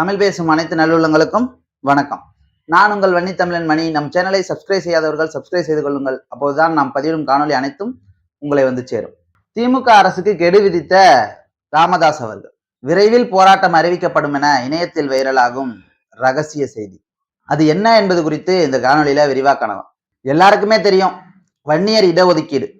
தமிழ் பேசும் அனைத்து நல்லுள்ளங்களுக்கும் வணக்கம். நான் உங்கள் வன்னி தமிழன் மணி. நம் சேனலை சப்ஸ்கிரைப் செய்யாதவர்கள் சப்ஸ்கிரைப் செய்து கொள்ளுங்கள். அப்போதுதான் நாம் பதிவிடும் காணொளி அனைத்தும் உங்களை வந்து சேரும். திமுக அரசுக்கு கெடு விதித்த ராமதாஸ் அவர்கள். விரைவில் போராட்டம் அறிவிக்கப்படும் என இணையத்தில் வைரலாகும் ரகசிய செய்தி. அது என்ன என்பது குறித்து இந்த காணொளியில விரிவாக காணலாம். எல்லாருக்குமே தெரியும். வன்னியர் இடஒதுக்கீடு.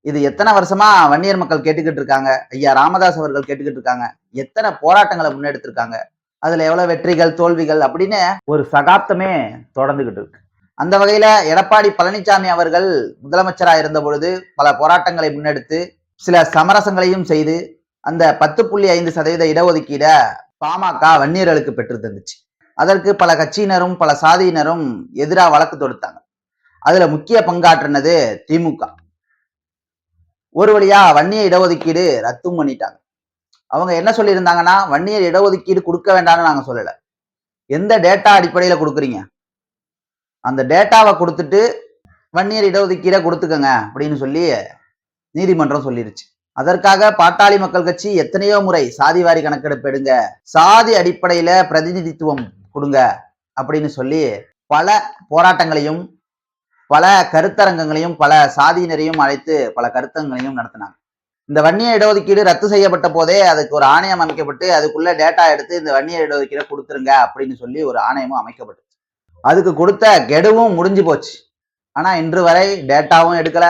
இது எத்தனை வருஷமா வன்னியர் மக்கள் கேட்டுக்கிட்டு இருக்காங்க? ஐயா ராமதாஸ் அவர்கள் கேட்டுக்கிட்டு இருக்காங்க. எத்தனை போராட்டங்களை முன்னெடுத்திருக்காங்க? அதுல எவ்வளவு வெற்றிகள் தோல்விகள் அப்படின்னு ஒரு சகாப்தமே தொடர்ந்துகிட்டு இருக்கு. அந்த வகையில எடப்பாடி பழனிசாமி அவர்கள் முதலமைச்சரா இருந்த பொழுது பல போராட்டங்களை முன்னெடுத்து சில சமரசங்களையும் செய்து அந்த பத்து புள்ளி ஐந்து சதவீத இடஒதுக்கீட பாமக வன்னியர்களுக்கு பெற்று தந்துச்சு. அதற்கு பல கட்சியினரும் பல சாதியினரும் எதிராக வழக்கு தொடுத்தாங்க. அதுல முக்கிய பங்காற்றினது திமுக. ஒரு வழியா வன்னிய இடஒதுக்கீடு ரத்தும் பண்ணிட்டாங்க. அவங்க என்ன சொல்லியிருந்தாங்கன்னா வன்னியர் இடஒதுக்கீடு கொடுக்க வேண்டாம்னு நாங்க சொல்லல. எந்த டேட்டா அடிப்படையில கொடுக்குறீங்க? அந்த டேட்டாவை கொடுத்துட்டு வன்னியர் இடஒதுக்கீடை கொடுத்துக்கங்க அப்படின்னு சொல்லி நீதிமன்றம் சொல்லிருச்சு. அதற்காக பாட்டாளி மக்கள் கட்சி எத்தனையோ முறை சாதி வாரி கணக்கெடுப்பு எடுங்க சாதி அடிப்படையில பிரதிநிதித்துவம் கொடுங்க அப்படின்னு சொல்லி பல போராட்டங்களையும் பல கருத்தரங்கங்களையும் பல சாதியினரையும் அழைத்து பல கருத்தரங்களையும் நடத்தினாங்க. இந்த வன்னிய இடஒதுக்கீடு ரத்து செய்யப்பட்ட போதே அதுக்கு ஒரு ஆணையம் அமைக்கப்பட்டு அதுக்குள்ள டேட்டா எடுத்து இந்த வன்னிய இடஒதுக்கீடை கொடுத்துருங்க அப்படின்னு சொல்லி ஒரு ஆணையமும் அமைக்கப்பட்டுச்சு. அதுக்கு கொடுத்த கெடுவும் முடிஞ்சு போச்சு. ஆனா இன்று வரை டேட்டாவும் எடுக்கல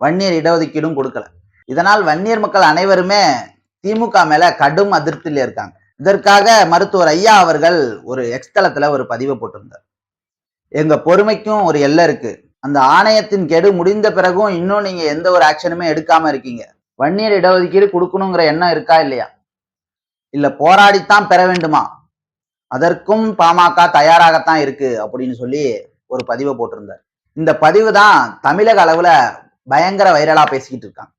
வன்னியர் இடஒதுக்கீடும் கொடுக்கல. இதனால் வன்னியர் மக்கள் அனைவருமே திமுக மேல கடும் அதிருப்தியில் இருக்காங்க. இதற்காக மருத்துவர் ஐயா அவர்கள் ஒரு எக்ஸ்தலத்துல ஒரு பதிவை போட்டிருந்தார். எங்க பொறுமைக்கும் ஒரு எல்லை இருக்கு. அந்த ஆணையத்தின் கெடு முடிந்த பிறகும் இன்னும் நீங்க எந்த ஒரு ஆக்ஷனுமே எடுக்காம இருக்கீங்க. வன்னியர் இடஒதுக்கீடு கொடுக்கணுங்கிற எண்ணம் இருக்கா இல்லையா? இல்ல போராடித்தான் பெற வேண்டுமா? அதற்கும் பாமக தயாராகத்தான் இருக்கு அப்படின்னு சொல்லி ஒரு பதிவை போட்டிருந்தார். இந்த பதிவு தான் தமிழக அளவுல பயங்கர வைரலா பேசிக்கிட்டு இருக்காங்க.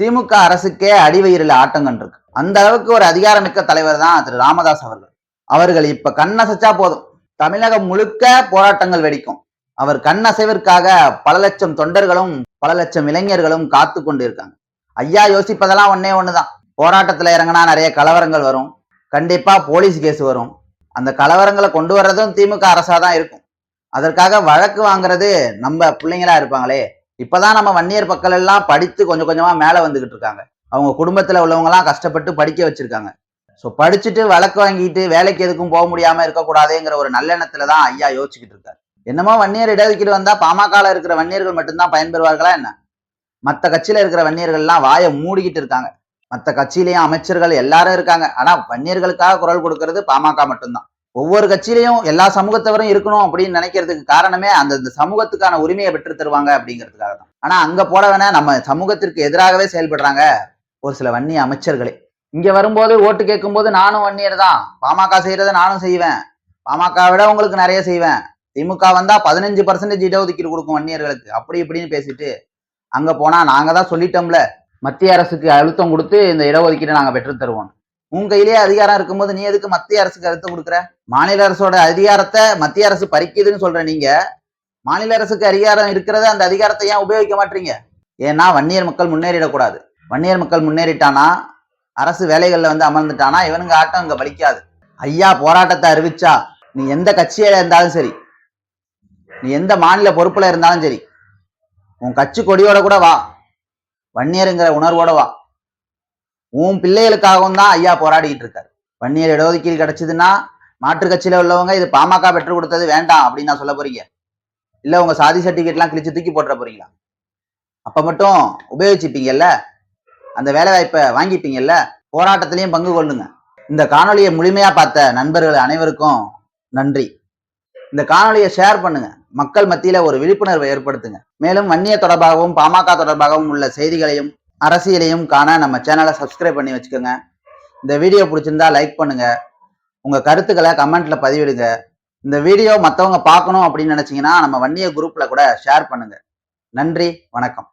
திமுக அரசுக்கே அடிவயிரில் ஆட்டங்கன் இருக்கு. அந்த அளவுக்கு ஒரு அதிகாரமிக்க தலைவர் தான் திரு ராமதாஸ் அவர்கள். அவர்கள் இப்ப கண்ணசைச்சா போதும். தமிழகம் முழுக்க போராட்டங்கள் வெடிக்கும். அவர் கண்ணசைவிற்காக பல லட்சம் தொண்டர்களும் பல லட்சம் இளைஞர்களும் காத்து கொண்டு இருக்காங்க ஐயா யோசிப்பதெல்லாம் ஒன்னே ஒண்ணுதான். போராட்டத்துல இறங்கினா நிறைய கலவரங்கள் வரும். கண்டிப்பா போலீஸ் கேஸ் வரும். அந்த கலவரங்களை கொண்டு வர்றதும் திமுக அரசாக தான் இருக்கும். அதற்காக வழக்கு வாங்குறது நம்ம பிள்ளைங்களா இருப்பாங்களே. இப்பதான் நம்ம வன்னியர் பக்கம் எல்லாம் படித்து கொஞ்சம் கொஞ்சமா மேல வந்துகிட்டு இருக்காங்க. அவங்க குடும்பத்துல உள்ளவங்க எல்லாம் கஷ்டப்பட்டு படிக்க வச்சிருக்காங்க. ஸோ படிச்சுட்டு வழக்கு வாங்கிட்டு வேலைக்கு எதுக்கும் போக முடியாம இருக்கக்கூடாதுங்கிற ஒரு நல்லெண்ணத்தில் தான் ஐயா யோசிச்சுக்கிட்டு இருக்காரு. என்னமோ வன்னியர் இடஒதுக்கீடு வந்தா பாமகவில் இருக்கிற வன்னியர்கள் மட்டும்தான் பயன்பெறுவார்களா என்ன? மற்ற கட்சியில இருக்கிற வன்னியர்கள்லாம் வாயை மூடிக்கிட்டு இருக்காங்க. மற்ற கட்சியிலையும் அமைச்சர்கள் எல்லாரும் இருக்காங்க. ஆனா வன்னியர்களுக்காக குரல் கொடுக்கறது பாமக மட்டும்தான். ஒவ்வொரு கட்சியிலையும் எல்லா சமூகத்தவரும் இருக்கணும் அப்படின்னு நினைக்கிறதுக்கு காரணமே அந்த சமூகத்துக்கான உரிமையை பெற்று தருவாங்க அப்படிங்கிறதுக்காக தான். ஆனா அங்க போட வேணா நம்ம சமூகத்திற்கு எதிராகவே செயல்படுறாங்க ஒரு சில வன்னிய அமைச்சர்களே. இங்க வரும்போது ஓட்டு கேட்கும் போது நானும் வன்னியர் தான். பாமக செய்யறதை நானும் செய்வேன். பாமக விட உங்களுக்கு நிறைய செய்வேன். திமுக வந்தா பதினஞ்சு பர்சன்டேஜ் இடஒதுக்கீடு கொடுக்கும் வன்னியர்களுக்கு. அப்படி இப்படின்னு பேசிட்டு அங்க போனா நாங்க தான் சொல்லிட்டோம்ல. மத்திய அரசுக்கு அழுத்தம் கொடுத்து இந்த இடஒதுக்கீடை நாங்க பெற்று தருவோம். உன் கையிலேயே அதிகாரம் இருக்கும்போது நீ எதுக்கு மத்திய அரசுக்கு அழுத்தம் கொடுக்குற? மாநில அரசோட அதிகாரத்தை மத்திய அரசு பறிக்குதுன்னு சொல்ற நீங்க. மாநில அரசுக்கு அதிகாரம் இருக்கிறத அந்த அதிகாரத்தை ஏன் உபயோகிக்க மாட்டீங்க? ஏன்னா வன்னியர் மக்கள் முன்னேறிடக்கூடாது. வன்னியர் மக்கள் முன்னேறிட்டானா? அரசு வேலைகள்ல வந்து அமர்ந்துட்டானா? இவனுங்க ஆட்டம் இங்க பலிக்காது ஐயா போராட்டத்தை அறிவிச்சா நீ எந்த கட்சியில இருந்தாலும் சரி நீ எந்த மாநில பொறுப்புல இருந்தாலும் சரி உன் கட்சி கொடியோட கூட வா. வன்னியருங்கிற உணர்வோட வா. உன் பிள்ளைகளுக்காகவும் தான் ஐயா போராடிக்கிட்டு இருக்காரு. வன்னியர் இடஒதுக்கீடு கிடைச்சதுன்னா மாற்று கட்சியில உள்ளவங்க இது பாமக பெற்று கொடுத்தது வேண்டாம் அப்படின்னு நான் சொல்ல போறீங்க. இல்ல உங்க சாதி சர்டிபிகேட்லாம் கிழிச்சு தூக்கி போட்டுற போறீங்களா? அப்ப மட்டும் உபயோகிச்சுப்பீங்கல்ல? அந்த வேலை வாய்ப்பை வாங்கிப்பீங்கல்ல? போராட்டத்திலையும் பங்கு கொள்ளுங்க. இந்த காணொலியை முழுமையா பார்த்த நண்பர்கள் அனைவருக்கும் நன்றி. இந்த காணொலியை ஷேர் பண்ணுங்க. மக்கள் மத்தியில ஒரு விழிப்புணர்வை ஏற்படுத்துங்க. மேலும் வன்னிய தொடர்பாகவும் பாமக தொடர்பாகவும் உள்ள செய்திகளையும் அரசியலையும் காண நம்ம சேனலை சப்ஸ்கிரைப் பண்ணி வச்சுக்கோங்க. இந்த வீடியோ பிடிச்சிருந்தா லைக் பண்ணுங்க. உங்க கருத்துக்களை கமெண்ட்ல பதிவிடுங்க. இந்த வீடியோ மற்றவங்க பார்க்கணும் அப்படின்னு நினைச்சீங்கன்னா நம்ம வன்னிய குரூப்ல கூட ஷேர் பண்ணுங்க. நன்றி வணக்கம்.